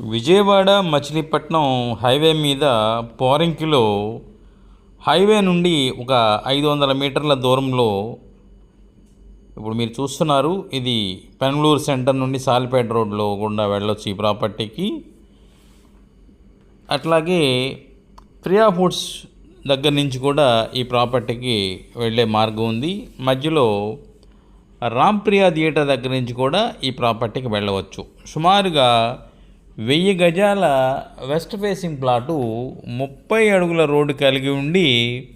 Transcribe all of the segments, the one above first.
Vijayawada Machilipatnam highway మీద పోరంకిలో highway నుండి ఒక ఐదు వందల మీటర్ల దూరంలో ఇప్పుడు మీరు చూస్తున్నారు ఇది పెనలూరు సెంటర్ నుండి సాలిపేట రోడ్లో గుండా వెళ్ళొచ్చు ఈ ప్రాపర్టీకి. అట్లాగే ప్రియా ఫుడ్స్ దగ్గర నుంచి కూడా ఈ ప్రాపర్టీకి వెళ్ళే మార్గం ఉంది. మధ్యలో రామ్ ప్రియా థియేటర్ దగ్గర నుంచి కూడా ఈ ప్రాపర్టీకి వెళ్ళవచ్చు. సుమారుగా వెయ్యి గజాల వెస్ట్ ఫేసింగ్ ప్లాటు ముప్పై అడుగుల రోడ్డు కలిగి ఉండి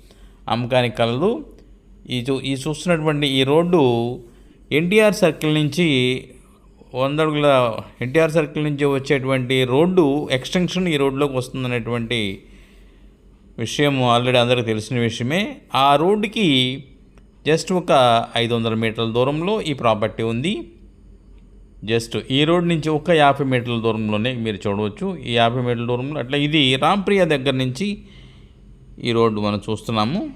అమ్మకానికి కలదు. ఈ చూ ఈ చూస్తున్నటువంటి ఈ రోడ్డు ఎన్టీఆర్ సర్కిల్ నుంచి వంద అడుగుల ఎన్టీఆర్ సర్కిల్ నుంచి వచ్చేటువంటి రోడ్డు ఎక్స్టెన్షన్ ఈ రోడ్లోకి వస్తుందనేటువంటి విషయం ఆల్రెడీ అందరికీ తెలిసిన విషయమే. ఆ రోడ్డుకి జస్ట్ ఒక ఐదు వందల మీటర్ల దూరంలో ఈ ప్రాపర్టీ ఉంది. జస్ట్ ఈ రోడ్ నుంచి ఒక యాభై మీటర్ల దూరంలోనే మీరు చూడవచ్చు. ఈ యాభై మీటర్ల దూరంలో అట్లా ఇది రాంప్రియ దగ్గర నుంచి ఈ రోడ్డు మనం చూస్తున్నాము.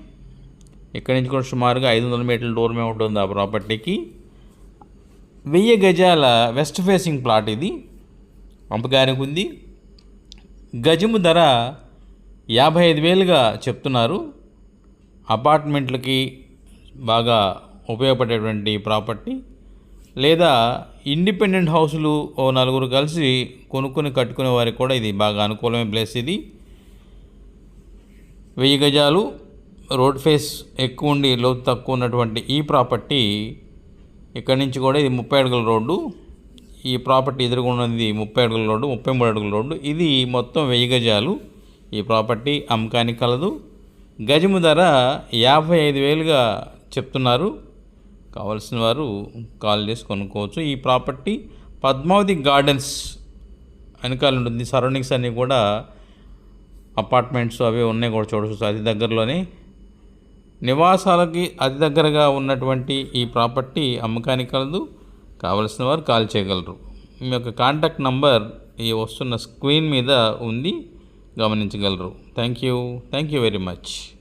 ఇక్కడి నుంచి కూడా సుమారుగా ఐదు వందల మీటర్ల దూరమే ఉంటుంది ఆ ప్రాపర్టీకి. వెయ్యి గజాల వెస్ట్ ఫేసింగ్ ప్లాట్ ఇది. అమ్మకానికి ఉంది. గజము ధర యాభై ఐదు వేలుగా చెప్తున్నారు. అపార్ట్మెంట్లకి బాగా ఉపయోగపడేటువంటి ప్రాపర్టీ. లేదా ఇండిపెండెంట్ హౌసులు ఓ నలుగురు కలిసి కొనుక్కొని కట్టుకునే వారికి కూడా ఇది బాగా అనుకూలమైన ప్లేస్ ఇది. వెయ్యి గజాలు రోడ్ ఫేస్ ఎక్కువ ఉండి లోతు తక్కువ ఉన్నటువంటి ఈ ప్రాపర్టీ ఇక్కడి నుంచి కూడా ఇది ముప్పై అడుగుల రోడ్డు. ఈ ప్రాపర్టీ ఎదుర్కొన్నది ముప్పై అడుగుల రోడ్డు ముప్పై మూడు అడుగుల రోడ్డు. ఇది మొత్తం వెయ్యి గజాలు. ఈ ప్రాపర్టీ అమ్మకానికి కలదు. గజము ధర యాభై ఐదు వేలుగా చెప్తున్నారు. కావాల్సిన వారు కాల్ చేసి కొనుక్కోవచ్చు. ఈ ప్రాపర్టీ పద్మావతి గార్డెన్స్ వెనకాల ఉంటుంది. సరౌండింగ్స్ అన్నీ కూడా అపార్ట్మెంట్స్ అవి ఉన్నాయి కూడా చూడవచ్చు అతి దగ్గరలోనే నివాసాలకి అతి దగ్గరగా ఉన్నటువంటి ఈ ప్రాపర్టీ అమ్మకానికి కలదు. కావలసిన వారు కాల్ చేయగలరు. మీ యొక్క కాంటాక్ట్ నంబర్ ఈ వస్తున్న స్క్రీన్ మీద ఉంది. గమనించగలరు. Thank you. Thank you very much.